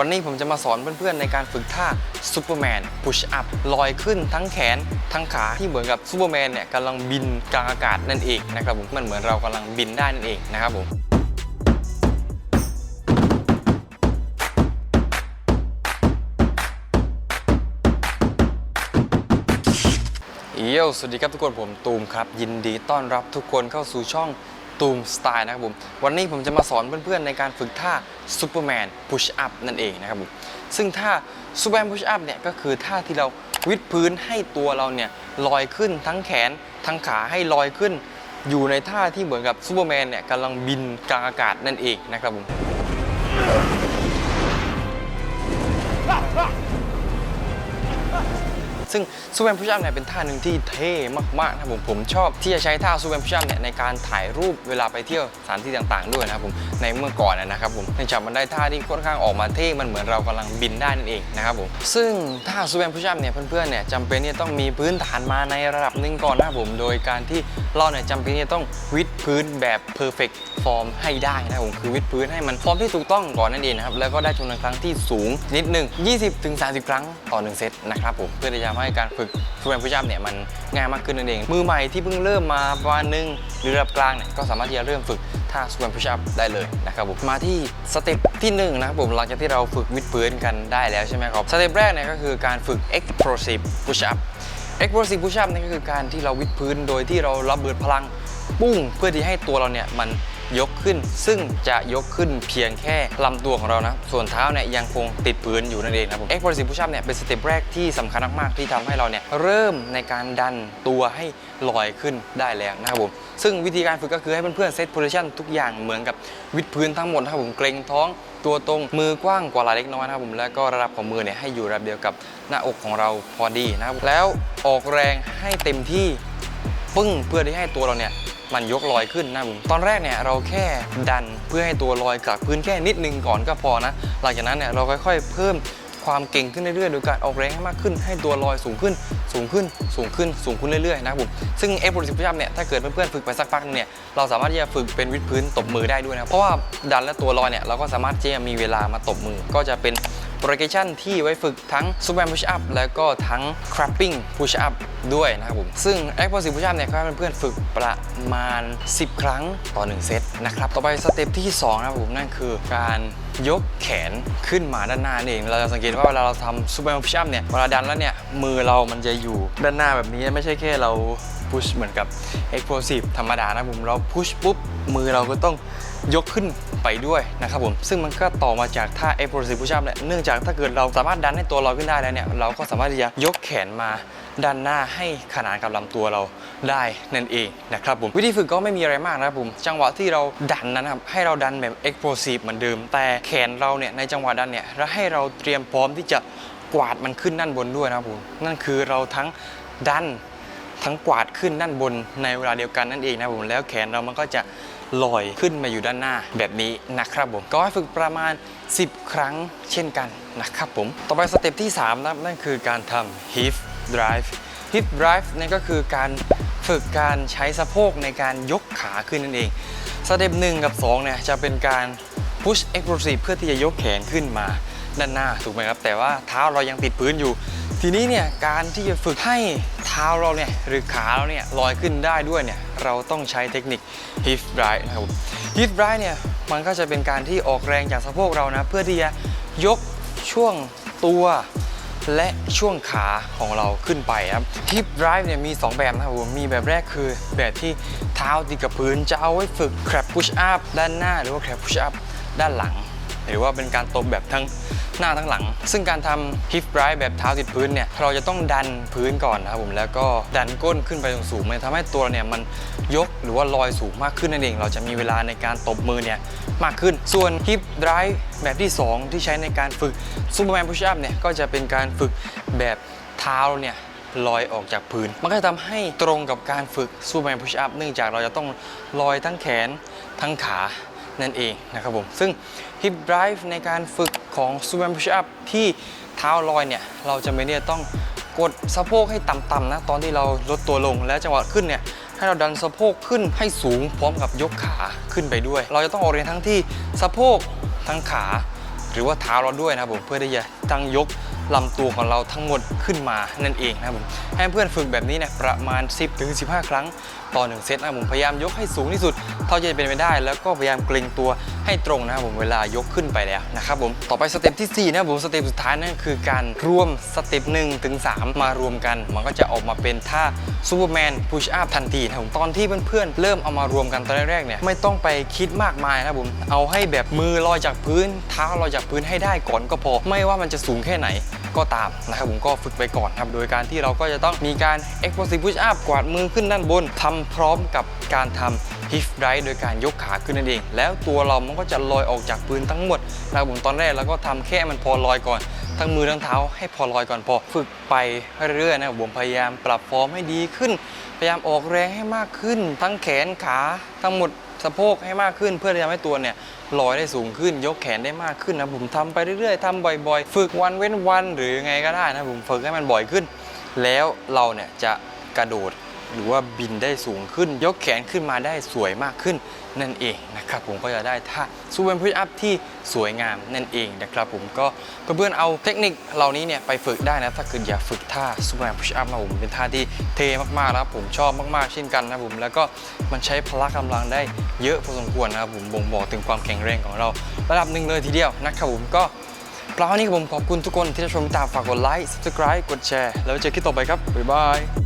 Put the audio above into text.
วันนี้ผมจะมาสอนเพื่อนๆในการฝึกท่าซูเปอร์แมนพุชอัพลอยขึ้นทั้งแขนทั้งขาที่เหมือนกับซูเปอร์แมนเนี่ยกำลังบินกลางอากาศนั่นเองนะครับผมมันเหมือนเรากำลังบินได้นั่นเองนะครับผมเอียวสวัสดีครับทุกคนผมตูมครับ ยินดีต้อนรับทุกคนเข้าสู่ช่อง ตูมสไตล์นะครับผมวันนี้ผมจะมาสอนเพื่อนๆในการฝึกท่าซูเปอร์แมนพุชอัพนั่นเองนะครับผมซึ่งท่าซูเปอร์แมนพุชอัพเนี่ยก็คือท่าที่เราวิดพื้นให้ตัวเราเนี่ยลอยขึ้นทั้งแขนทั้งขาให้ลอยขึ้น อยู่ในท่าที่เหมือนกับซูเปอร์แมนเนี่ยกำลังบินกลางอากาศนั่นเองนะครับผม ซึ่งซูเปอร์พุชอัพเนี่ยเป็นท่าหนึ่งที่เท่มากๆนะครับผมผมชอบที่จะใช้ท่าซูเปอร์พุชอัพเนี่ยในการถ่ายรูปเวลาไปเที่ยวสถานที่ต่างๆ ด้วยนะครับผมในเมื่อก่อนนะครับผมเนื่องจากมันได้ท่าที่ค่อนข้างออกมาเท่มันเหมือนเรากำลังบินได้นั่นเองนะครับผมซึ่งท่าซูเปอร์พุชอัพเนี่ยเพื่อนๆเนี่ยจำเป็นที่ต้องมีพื้นฐานมาในระดับหนึ่งก่อนนะครับผมโดยการที่เราเนี่ยจำเป็นที่จะต้องวิดพื้นแบบ perfect form ให้ได้นะครับผมคือวิดพื้นให้มันฟอร์มที่ถูกต้องก่อนนั่นเองนะครับแล้วก็ได้จำนวนครั้งที่สูงนิดหนึง20-30 ครั้งต่อหนึ่งเซตนะครับผมเพื่อที่จะทำให้การฝึกฟูลแมนพุชอัพเนี่ยมันง่ายมากขึ้นนั่นเอง มือใหม่ที่เพิ่งเริ่มมาประมาณนึงหรือระดับกลางเนี่ยก็สามารถที่จะเริ่มฝึกท่าฟูลแมนพุชอัพได้เลยนะครับผมมาที่สเต็ปที่หนึ่งนะครับผมหลังจากที่เราฝึกวิดพื้นกันได้แล้วใช่ไหมครับสเต็ปแรกเนี่ยก็คือการฝึก explosive push up explosive push up นี่ก็คือการที่เราวิดพื้นโดยที่เราระเบิดพลังปุ้งเพื่อที่ให้ตัวเราเนี่ยมัน ยกขึ้น ซึ่งจะยกขึ้นเพียงแค่ลำตัวของเรานะ ส่วนเท้าเนี่ยยังคงติดพื้นอยู่นั่นเองครับผม Explosive Push Up เนี่ยเป็นสเต็ปแรกที่สำคัญมากๆที่ทำให้เราเนี่ยเริ่มในการดันตัวให้ลอยขึ้นได้แล้วนะครับผมซึ่งวิธีการฝึกก็คือให้เพื่อนๆเซตโพซิชันทุกอย่างเหมือนกับวิดพื้นทั้งหมดนะครับผมเกรงท้องตัวตรงมือกว้างกว่าไหล่เล็กน้อยนะครับผมแล้วก็ระดับของมือเนี่ยให้อยู่ระดับเดียวกับหน้าอกของเราพอดีนะครับแล้วออกแรงให้เต็มที่ปึ้งเพื่อที่ให้ตัวเราเนี่ย มันยกลอยขึ้นนะผมตอนแรกเนี่ยเราแค่ดันเพื่อให้ตัวลอยกับพื้นแค่นิดนึงก่อนก็พอนะ หลังจากนั้นเนี่ยเราค่อยๆ เพิ่มความเก่งขึ้นเรื่อยๆ โดยการออกแรงให้มากขึ้น ให้ตัวลอยสูงขึ้น สูงขึ้น สูงขึ้น สูงขึ้นเรื่อยๆ นะครับผม ซึ่งเอฟโรสิบเนี่ย ถ้าเกิดเพื่อนๆ ฝึกไปสักพักนึงเนี่ย เราสามารถที่จะฝึกเป็นวิดพื้นตบมือได้ด้วยนะ เพราะว่าดันและตัวลอยเนี่ย เราก็สามารถที่จะมีเวลามาตบมือ ก็จะเป็น โปรเกชันที่ไว้ฝึกทั้ง s u p e r push up แล้วก็ทั้ง crapping push up ด้วยนะครับผมซึ่ง explosive push up เนี่ยก็ให้เพื่อนๆฝึกประมาณ 10 ครั้งต่อ 1 เซตนะครับ ต่อไปสเต็ปที่ 2 นะครับผมนั่นคือการยกแขนขึ้นมาด้านหน้านเอง เราจะสังเกตว่าเวลาเราทำ super push up เนี่ยเวลาดันแล้วเนี่ยมือเรามันจะอยู่ด้านหน้าแบบนี้ไม่ใช่แค่เรา push เหมือนกับ explosive ธรรมดานะผมเรา push ปุ๊บมือเราก็ต้องยกขึ้น ไปด้วยนะครับผมซึ่งมันก็ต่อมาจากท่า explosive push up เนี่ยเนื่องจากถ้าเกิดเราสามารถดันให้ตัวเราขึ้นได้แล้วเนี่ยเราก็สามารถที่จะยกแขนมาด้านหน้าให้ขนานกับลำตัวเราได้นั่นเองนะครับผมวิธีฝึกก็ไม่มีอะไรมากนะครับผมจังหวะที่เราดันนะครับให้เราดันแบบ explosive เหมือนเดิม แต่แขนเราเนี่ยในจังหวะดันเนี่ยเราให้เราเตรียมพร้อมที่จะกวาดมันขึ้นด้านบนด้วยนะครับผมนั่นคือเราทั้งดันทั้งกวาดขึ้นด้านบนในเวลาเดียวกันนั่นเองนะครับผมแล้วแขนเรามันก็จะ ลอยขึ้นมาอยู่ด้านหน้าแบบนี้นะครับผมก็ให้ฝึกประมาณ 10 ครั้งเช่นกันนะครับผม ต่อไปสเต็ปที่3นะครับนั่นคือการทำ hip drive hip drive นั่นก็คือการฝึกการใช้สะโพกในการยกขาขึ้นนั่นเองสเต็ป1กับ2เนี่ยจะเป็นการ push explosive เพื่อที่จะยกแขนขึ้นมาด้านหน้าถูกไหมครับ แต่ว่าเท้าเรายังติดพื้นอยู่ ทีนี้เนี่ยการที่จะฝึกให้เท้าเราเนี่ยหรือขาเราเนี่ยลอยขึ้นได้ด้วยเนี่ยเราต้องใช้เทคนิค hip drive นะครับ hip drive เนี่ยมันก็จะเป็นการที่ออกแรงจากสะโพกเรานะเพื่อที่จะยกช่วงตัวและช่วงขาของเราขึ้นไปครับ hip drive เนี่ยมี 2 แบบนะครับผมมีแบบแรกคือแบบที่เท้าติดกับพื้นจะเอาไว้ฝึก crab push up ด้านหน้าหรือว่า crab push up ด้านหลัง หรือว่าเป็นการตบแบบทั้งหน้าทั้งหลัง ซึ่งการทำ hip drive แบบเท้าติดพื้นเนี่ยเราจะต้องดันพื้นก่อนนะครับผมแล้วก็ดันก้นขึ้นไปสูงๆมันทำให้ตัวเนี่ยมันยกหรือว่าลอยสูงมากขึ้นนั่นเอง เราจะมีเวลาในการตบมือเนี่ยมากขึ้น ส่วน hip drive แบบที่ 2 ที่ใช้ในการฝึก superman push up เนี่ยก็จะเป็นการฝึกแบบเท้าเนี่ยลอยออกจากพื้น มันก็จะทำให้ตรงกับการฝึก superman push up เนื่องจากเราจะต้องลอยทั้งแขนทั้งขา นั่นเองนะครับผม ซึ่ง hip drive ในการฝึกของ Superman Push Up ที่เท้าลอยเนี่ย เราจะไม่เนี่ยต้องกดสะโพกให้ต่ำๆนะ ตอนที่เราลดตัวลงและจังหวะขึ้นเนี่ย ให้เราดันสะโพกขึ้นให้สูงพร้อมกับยกขาขึ้นไปด้วย เราจะต้องออกแรงทั้งที่สะโพกทั้งขา หรือว่าเท้าเราด้วยนะครับผมเพื่อที่จะตั้งยก ลำตัวของเราทั้งหมดขึ้นมานั่นเองนะครับผมให้เพื่อนฝึกแบบนี้เนี่ยประมาณ 10ถึง15 ครั้งต่อหนึ่งเซตนะผมพยายามยกให้สูงที่สุด เท่าที่จะเป็นไปได้ แล้วก็พยายามเกรงตัว ให้ตรงนะครับผมเวลายกขึ้นไปแล้วนะครับผมต่อไปสเต็ปที่ 4 นะครับผมสเต็ปสุดท้ายนั่นคือการรวมสเต็ป1ถึง3มารวมกัน มันก็จะออกมาเป็นท่าซูเปอร์แมนพุชอัพทันทีนะครับผมตอนที่เพื่อนๆเริ่มเอามารวมกันตอนแรกๆเนี่ยไม่ต้องไปคิดมากมายนะครับผมเอาให้แบบมือลอยจากพื้นเท้าลอยจากพื้นให้ได้ก่อนก็พอ ไม่ว่ามันจะสูงแค่ไหน ก็ตามนะครับผมก็ฝึกไปก่อนครับโดยการที่เราก็จะต้องมีการ explosive push up กวาดมือขึ้นด้านบนทำพร้อมกับการทำ hip right โดยการยกขาขึ้นนั่นเอง แล้วตัวเรามันก็จะลอยออกจากพื้นทั้งหมดนะครับผมตอนแรกเราก็ทำแค่มันพอลอยก่อนทั้งมือทั้งเท้าให้พอลอยก่อนพอฝึกไปเรื่อยๆนะครับผมพยายามปรับฟอร์มให้ดีขึ้น พยายามออกแรงให้มากขึ้น ทั้งแขนขาทั้งหมด สะโพกให้มากขึ้น เพื่อที่จะทำให้ตัวเนี่ยลอยได้สูงขึ้น ยกแขนได้มากขึ้นนะผมทำไปเรื่อยๆทำบ่อยๆ ฝึกวันเว้นวันหรือยังไงก็ได้นะผมฝึกให้มันบ่อยขึ้น แล้วเราเนี่ยจะกระโดด หรือว่าบินได้สูงขึ้น ยกแขนขึ้นมาได้สวยมากขึ้นนั่นเองนะครับผมก็จะได้ท่าซูเปอร์พุชอัพที่สวยงามนั่นเองนะครับผมก็เพื่อนๆเอาเทคนิคเหล่านี้เนี่ยไปฝึกได้นะถ้าเกิดอยากฝึกท่าซูเปอร์พุชอัพนะผมเป็นท่าที่เท่มากๆนะครับผมชอบมากๆเช่นกันนะผมแล้วก็มันใช้พละกำลังได้เยอะพอสมควรนะครับผมบ่งบอกถึงความแข็งแรงของเรา ระดับหนึ่งเลยทีเดียวนะครับผมก็เปล่านี้ผมขอบคุณทุกคนที่ได้ชมตามฝากกดไลค์ subscribe กดแชร์ แล้วเจอคลิปต่อไปครับบ๊ายบาย